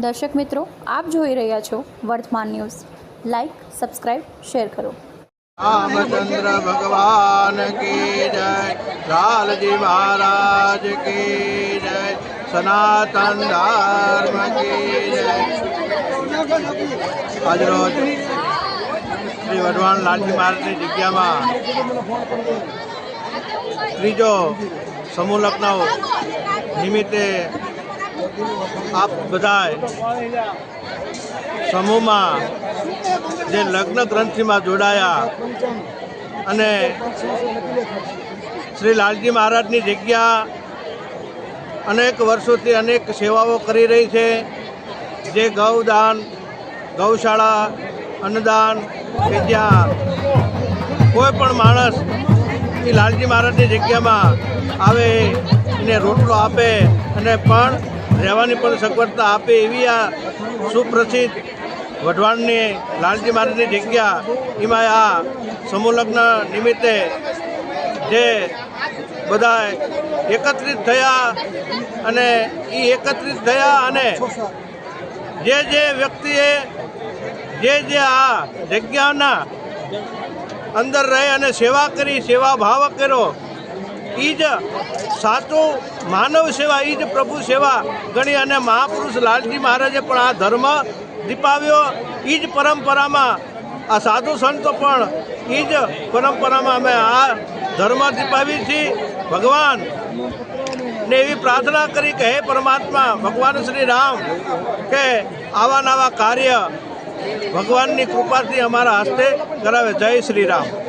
દર્શક મિત્રો, આપ જોઈ રહ્યા છો વર્તમાન ન્યૂઝ. લાઈક સબસ્ક્રાઇબ શેર કરો. રામચંદ્ર ભગવાન કી જય. લાલજી મહારાજ કી જય. સનાતન ધર્મ કી જય. આજરોજ શ્રી વઢવાણ લાલજી મહારાજની જગ્યામાં ત્રીજો સમૂહ લખનઉ નિમિત્તે આપ બધાય સમૂહમાં જે લગ્ન ગ્રંથિમાં જોડાયા અને શ્રી લાલજી મહારાજની જગ્યા અનેક વર્ષોથી અનેક સેવાઓ કરી રહી છે, જે ગૌદાન, ગૌશાળા, અન્નદાન કે જ્યાં કોઈ પણ માણસ એ લાલજી મહારાજની જગ્યામાં આવે, એને રોટલો આપે અને પણ રહેવાની પણ સગવડતા આપે એવી આ સુપ્રસિદ્ધ વઢવાણની, લાલજી મહારાજની જગ્યા એમાં આ સમૂહલગ્ન નિમિત્તે જે બધા એકત્રિત થયા અને એ એકત્રિત થયા અને જે જે વ્યક્તિએ જે જે આ જગ્યાના અંદર રહી અને સેવા કરી સેવા ભાવ કર્યો એ જ સાચું માનવ સેવા એ જ પ્રભુ સેવા ગણી અને મહાપુરુષ લાલજી મહારાજે પણ આ ધર્મ દીપાવ્યો. એ જ પરંપરામાં આ સાધુ સંતો પણ એ જ પરંપરામાં અમે આ ધર્મ દીપાવી છીએ ભગવાન ને એવી પ્રાર્થના કરી કે હે પરમાત્મા, ભગવાન શ્રી રામ, કે આવા નવા કાર્ય ભગવાનની કૃપાથી અમારા હસ્તે કરાવે. જય શ્રી રામ.